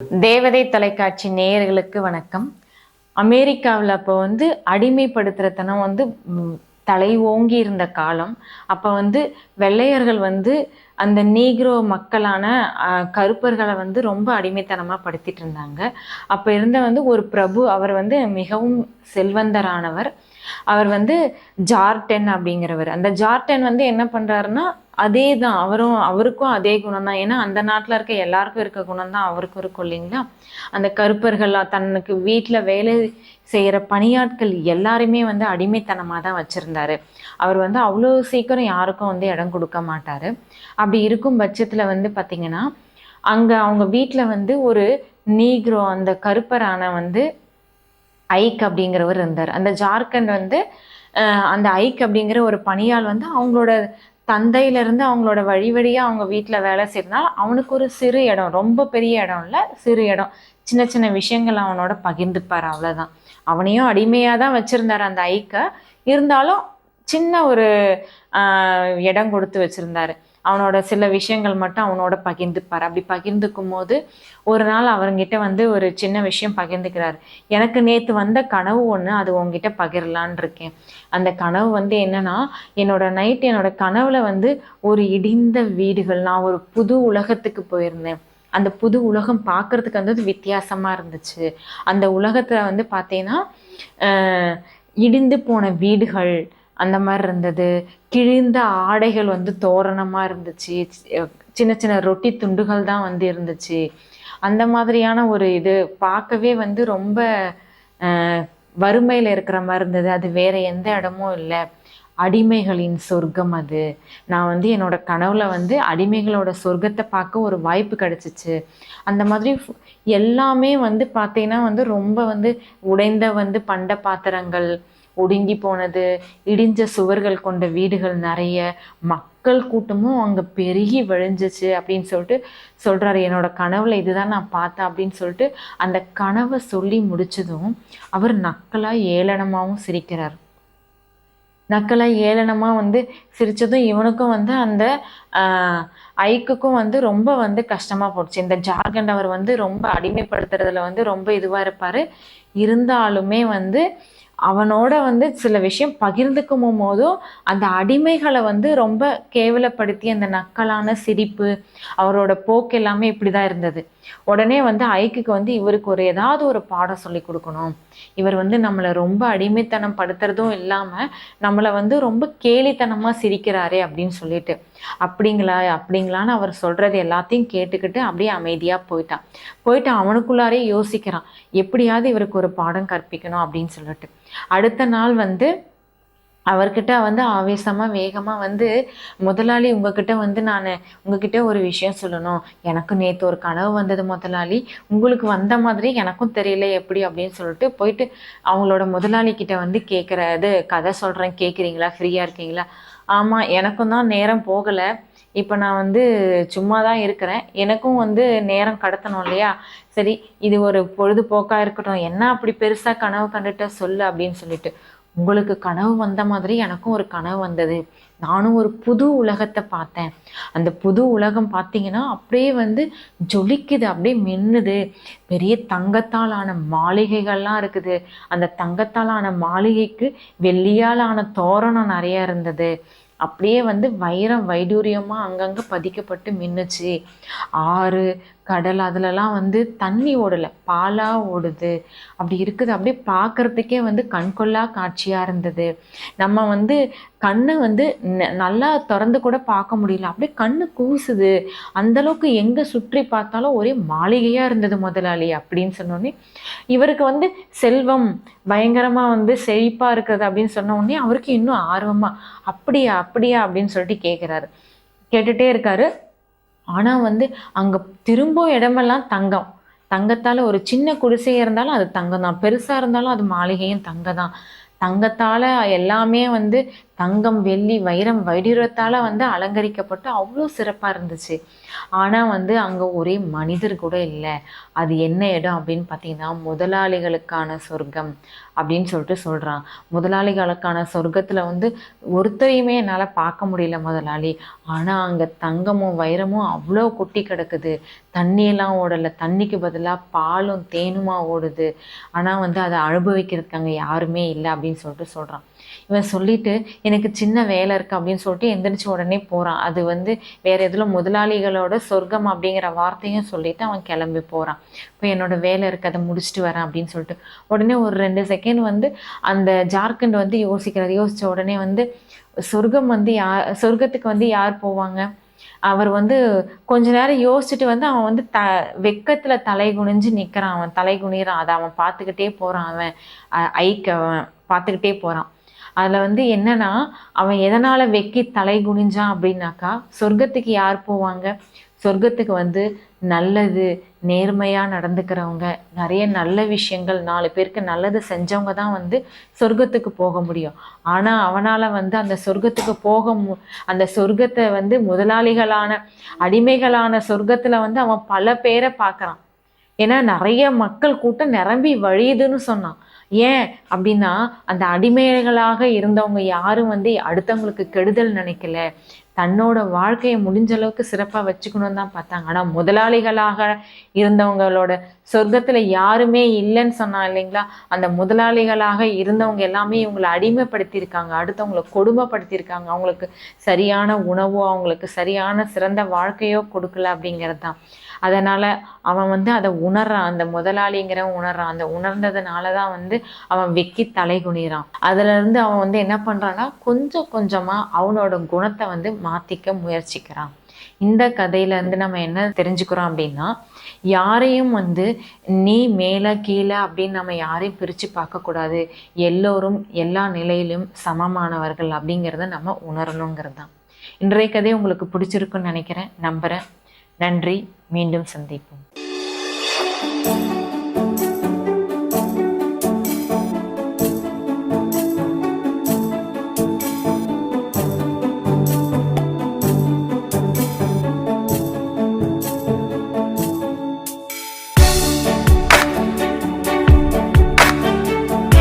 தேவதை தொலைக்காட்சி நேயர்களுக்கு வணக்கம். அமெரிக்காவில் அப்போ வந்து அடிமைப்படுத்துறத்தனம் வந்து தலை ஓங்கி இருந்த காலம். அப்போ வந்து வெள்ளையர்கள் வந்து அந்த நீக்ரோ மக்களான கருப்பர்களை வந்து ரொம்ப அடிமைத்தனமாக படுத்திட்டு இருந்தாங்க. அப்போ இருந்த வந்து ஒரு பிரபு அவர் வந்து மிகவும் செல்வந்தரானவர். அவர் வந்து ஜார்டன் அப்படிங்கிறவர். அந்த ஜார்டன் வந்து என்ன பண்றாருன்னா அதே தான் அவரும் அவருக்கும் அதே குணம் தான் ஏன்னா அந்த நாட்டில் இருக்க எல்லாருக்கும் இருக்க குணம் தான் அவருக்கும் இருக்கும் இல்லைங்களா? அந்த கருப்பர்கள் தனக்கு வீட்டில் வேலை செய்கிற பணியாட்கள் எல்லாருமே வந்து அடிமைத்தனமாக தான் வச்சுருந்தாரு. அவர் வந்து அவ்வளோ சீக்கிரம் யாருக்கும் வந்து இடம் கொடுக்க மாட்டார். அப்படி இருக்கும் பட்சத்தில் வந்து பார்த்திங்கன்னா அங்கே அவங்க வீட்டில் வந்து ஒரு நீக்ரோ அந்த கருப்பரான வந்து ஐக் அப்படிங்கிறவர் இருந்தார். அந்த ஜார்க்கண்ட் வந்து அந்த ஐக் அப்படிங்கிற ஒரு பணியாள் வந்து அவங்களோட தந்தையிலிருந்து அவங்களோட வழி வழியாக அவங்க வீட்டில் வேலை செய்யறதுனால அவனுக்கு ஒரு சிறு இடம் ரொம்ப பெரிய இடம் இல்லை சிறு இடம். சின்ன சின்ன விஷயங்கள் அவனோட பகிர்ந்துப்பார் அவ்வளோதான் அவனையும் அடிமையாக தான் வச்சுருந்தார் அந்த ஐக்கை. இருந்தாலும் சின்ன ஒரு இடம் கொடுத்து வச்சுருந்தாரு. அவனோட சில விஷயங்கள் மட்டும் அவனோட பகிர்ந்துப்பார். அப்படி பகிர்ந்துக்கும் போது ஒரு நாள் அவங்கிட்ட வந்து ஒரு சின்ன விஷயம் பகிர்ந்துக்கிறார். எனக்கு நேற்று வந்த கனவு ஒன்று அது உங்ககிட்ட பகிரலான் இருக்கேன். அந்த கனவு வந்து என்னன்னா என்னோட நைட் என்னோட கனவுல வந்து ஒரு இடிந்த வீடுகள் நான் ஒரு புது உலகத்துக்கு போயிருந்தேன். அந்த புது உலகம் பார்க்கறதுக்கு வந்து வித்தியாசமா இருந்துச்சு. அந்த உலகத்தில் வந்து பார்த்தீங்கன்னா இடிந்து போன வீடுகள் அந்த மாதிரி இருந்தது. கிழிந்த ஆடைகள் வந்து தோரணமாக இருந்துச்சு. சின்ன சின்ன ரொட்டி துண்டுகள் தான் வந்து இருந்துச்சு. அந்த மாதிரியான ஒரு இது பார்க்கவே வந்து ரொம்ப வறுமையில் இருக்கிற மாதிரி இருந்தது. அது வேற எந்த இடமும் இல்லை. அடிமைகளின் சொர்க்கம் அது. நான் வந்து என்னோட கனவுல வந்து அடிமைகளோட சொர்க்கத்தை பார்க்க ஒரு வாய்ப்பு கிடைச்சிச்சு. அந்த மாதிரி ஃபு- எல்லாமே வந்து பார்த்தீங்கன்னா வந்து ரொம்ப வந்து உடைந்த வந்து பண்ட பாத்திரங்கள் ஒடுங்கி போனது இடிஞ்ச சுவர்கள் கொண்ட வீடுகள் நிறைய மக்கள் கூட்டமும் அங்கே பெருகி விழிஞ்சிச்சு அப்படின்னு சொல்லிட்டு சொல்கிறாரு என்னோட கனவில் இதுதான் நான் பார்த்தேன் அப்படின்னு சொல்லிட்டு அந்த கனவை சொல்லி முடிச்சதும் அவர் நக்கலா ஏளனமாகவும் சிரிக்கிறார். நக்கலாக ஏளனமாக வந்து சிரித்ததும் இவனுக்கும் வந்து அந்த ஐக்குக்கும் வந்து ரொம்ப வந்து கஷ்டமாக போச்சு. இந்த ஜார்க்கண்ட் அவர் வந்து ரொம்ப அடிமைப்படுத்துறதுல வந்து ரொம்ப இதுவாக இருப்பார். இருந்தாலுமே வந்து அவனோட வந்து சில விஷயம் பகிர்ந்துக்கும் போதும் அந்த அடிமைகளை வந்து ரொம்ப கேவலப்படுத்தி அந்த நக்கலான சிரிப்பு அவரோட போக்கு எல்லாமே இப்படி தான் இருந்தது. உடனே வந்து ஐக்குக்கு வந்து இவருக்கு ஒரு ஏதாவது ஒரு பாடம் சொல்லி கொடுக்கணும். இவர் வந்து நம்மளை ரொம்ப அடிமைத்தனம் படுத்துறதும் இல்லாமல் நம்மளை வந்து ரொம்ப கேலித்தனமாக சிரிக்கிறாரே அப்படின்னு சொல்லிட்டு. அப்படிங்களா அப்படிங்களான்னு அவர் சொல்கிறது எல்லாத்தையும் கேட்டுக்கிட்டு அப்படியே அமைதியாக போயிட்டான். போயிட்டு அவனுக்குள்ளாரே யோசிக்கிறான். எப்படியாவது இவருக்கு ஒரு பாடம் கற்பிக்கணும் அப்படின்னு சொல்லிட்டு. அடுத்த நாள் வந்து அவர்கிட்ட வந்து ஆவேசமாக வேகமாக வந்து முதலாளி உங்ககிட்ட வந்து நான் உங்ககிட்ட ஒரு விஷயம் சொல்லணும். எனக்கு நேற்று ஒரு கனவு வந்தது முதலாளி. உங்களுக்கு வந்த மாதிரி எனக்கும் தெரியல எப்படி? அப்படின்னு சொல்லிட்டு போயிட்டு அவங்களோட முதலாளி கிட்ட வந்து கேட்குறது கதை சொல்கிறேன் கேட்குறீங்களா ஃப்ரீயாக இருக்கீங்களா? ஆமாம் எனக்கும் தான் நேரம் போகலை. இப்போ நான் வந்து சும்மா தான் இருக்கிறேன். எனக்கும் வந்து நேரம் கடத்தணும் இல்லையா? சரி இது ஒரு பொழுதுபோக்காக இருக்கட்டும். என்ன அப்படி பெருசாக கனவு கண்டுட்ட சொல்லு அப்படின்னு சொல்லிட்டு உங்களுக்கு கனவு வந்த மாதிரி எனக்கும் ஒரு கனவு வந்தது. நானும் ஒரு புது உலகத்தை பார்த்தேன். அந்த புது உலகம் பார்த்தீங்கன்னா அப்படியே வந்து ஜொலிக்குது அப்படியே மின்னுது. பெரிய தங்கத்தால் ஆன மாளிகைகள்லாம் இருக்குது. அந்த தங்கத்தால் ஆன மாளிகைக்கு வெள்ளியால் ஆன தோரணம் நிறையா இருந்தது. அப்படியே வந்து வைரம் வைடூரியமாக அங்கங்கே பதிக்கப்பட்டு மின்னுச்சு. ஆறு கடல் அதிலலாம் வந்து தண்ணி ஓடலை பாலாக ஓடுது. அப்படி இருக்குது. அப்படியே பார்க்குறதுக்கே வந்து கண்கொள்ளா காட்சியாக இருந்தது. நம்ம வந்து கண்ணை வந்து நல்லா திறந்து கூட பார்க்க முடியல. அப்படியே கண்ணு கூசுது. அந்த அளவுக்கு எங்கே சுற்றி பார்த்தாலும் ஒரே மாளிகையாக இருந்தது முதலாளி அப்படின்னு சொன்னோடனே இவருக்கு வந்து செல்வம் பயங்கரமாக வந்து செழிப்பாக இருக்கிறது அப்படின்னு சொன்ன அவருக்கு இன்னும் ஆர்வமாக அப்படியா அப்படியா? அப்படின்னு சொல்லிட்டு கேட்குறாரு கேட்டுட்டே இருக்காரு. ஆனால் வந்து அங்கே திரும்ப இடமெல்லாம் தங்கம். தங்கத்தால் ஒரு சின்ன குடிசையாக இருந்தாலும் அது தங்கம் தான். பெருசாக இருந்தாலும் அது மாளிகையும் தங்கம் தான். தங்கத்தால் எல்லாமே வந்து தங்கம் வெள்ளி வைரம் வைடூரத்தால் வந்து அலங்கரிக்கப்பட்டு அவ்வளோ சிறப்பாக இருந்துச்சு. ஆனால் வந்து அங்கே ஒரே மனிதர் கூட இல்லை. அது என்ன இடம் அப்படின்னு பார்த்தீங்கன்னா முதலாளிகளுக்கான சொர்க்கம் அப்படின்னு சொல்லிட்டு சொல்கிறான் முதலாளிகளுக்கான சொர்க்கத்தில் வந்து ஒருத்தரையுமே என்னால் பார்க்க முடியல முதலாளி. ஆனால் அங்கே தங்கமும் வைரமும் அவ்வளோ கொட்டி கிடக்குது. தண்ணியெல்லாம் ஓடலை. தண்ணிக்கு பதிலாக பாலும் தேனுமா ஓடுது. ஆனால் வந்து அதை அனுபவிக்கிறதுக்கு அங்கே யாருமே இல்லை அப்படின்னு சொல்லிட்டு சொல்கிறான் இவன் சொல்லிட்டு எனக்கு சின்ன வேலை இருக்குது அப்படின்னு சொல்லிட்டு எந்திரிச்சு உடனே போகிறான் அது வந்து வேறு எதில் முதலாளிகளோட சொர்க்கம் அப்படிங்கிற வார்த்தையும் சொல்லிவிட்டு அவன் கிளம்பி போகிறான் இப்போ என்னோடய வேலை இருக்குது அதை முடிச்சுட்டு வரேன் அப்படின்னு சொல்லிட்டு. உடனே ஒரு ரெண்டு செகண்ட் வந்து அந்த ஜார்க்கண்ட் வந்து யோசிக்கிறார். யோசித்த உடனே வந்து சொர்க்கம் வந்து யார் சொர்க்கத்துக்கு வந்து யார் போவாங்க? அவர் வந்து கொஞ்ச நேரம் யோசிச்சுட்டு வந்து அவன் வந்து த வெக்கத்தில் தலை குனிஞ்சு நிற்கிறான் அவன் தலை குனிறான் அதை அவன் பார்த்துக்கிட்டே போகிறான் அவன். ஐக்கு அவன் பார்த்துக்கிட்டே போகிறான் அதில் வந்து என்னன்னா அவன் எதனால் வெக்கி தலை குனிஞ்சான் அப்படின்னாக்கா சொர்க்கத்துக்கு யார் போவாங்க? சொர்க்கத்துக்கு வந்து நல்லது நேர்மையாக நடந்துக்கிறவங்க. நிறைய நல்ல விஷயங்கள் நாலு பேருக்கு நல்லது செஞ்சவங்க தான் வந்து சொர்க்கத்துக்கு போக முடியும். ஆனால் அவனால் வந்து அந்த சொர்க்கத்துக்கு போக மு அந்த சொர்க்கத்தை வந்து முதலாளிகளான அடிமைகளான சொர்க்கத்தில் வந்து அவன் பல பேரை பார்க்குறான். ஏன்னா நிறைய மக்கள் கூட்டம் நிரம்பி வழியுதுன்னு சொன்னான். ஏன் அப்படின்னா அந்த அடிமைகளாக இருந்தவங்க யாரும் வந்து அடுத்தவங்களுக்கு கெடுதல் நினைக்கல. தன்னோட வாழ்க்கையை முடிஞ்ச அளவுக்கு சிறப்பாக வச்சுக்கணும்னு தான் பார்த்தாங்க. ஆனால் முதலாளிகளாக இருந்தவங்களோட சொர்க்கத்தில் யாருமே இல்லைன்னு சொன்னா இல்லைங்களா? அந்த முதலாளிகளாக இருந்தவங்க எல்லாமே இவங்களை அடிமைப்படுத்தியிருக்காங்க. அடுத்தவங்களை கொடுமைப்படுத்தியிருக்காங்க. அவங்களுக்கு சரியான உணவோ அவங்களுக்கு சரியான சிறந்த வாழ்க்கையோ கொடுக்கல அப்படிங்கிறது தான். அதனால் அவன் வந்து அதை உணர்றான். அந்த முதலாளிங்கிறவன் உணர்றான். அந்த உணர்ந்ததுனால தான் வந்து அவன் வெக்கி தலை குனிறான் அதுலேருந்து அவன் வந்து என்ன பண்ணுறான்னா கொஞ்சம் கொஞ்சமாக அவனோட குணத்தை வந்து மாற்றிக்க முயற்சிக்கிறான். இந்த கதையிலேருந்து நம்ம என்ன தெரிஞ்சுக்கிறோம் அப்படின்னா யாரையும் வந்து நீ மேலே கீழே அப்படின்னு நம்ம யாரையும் பிரித்து பார்க்கக்கூடாது எல்லோரும் எல்லா நிலையிலும் சமமானவர்கள் அப்படிங்கிறத நம்ம உணரணுங்கிறது தான் இன்றைய கதை உங்களுக்கு பிடிச்சிருக்குன்னு நினைக்கிறேன். நம்புகிறேன் நன்றி. மீண்டும் சந்திப்போம்.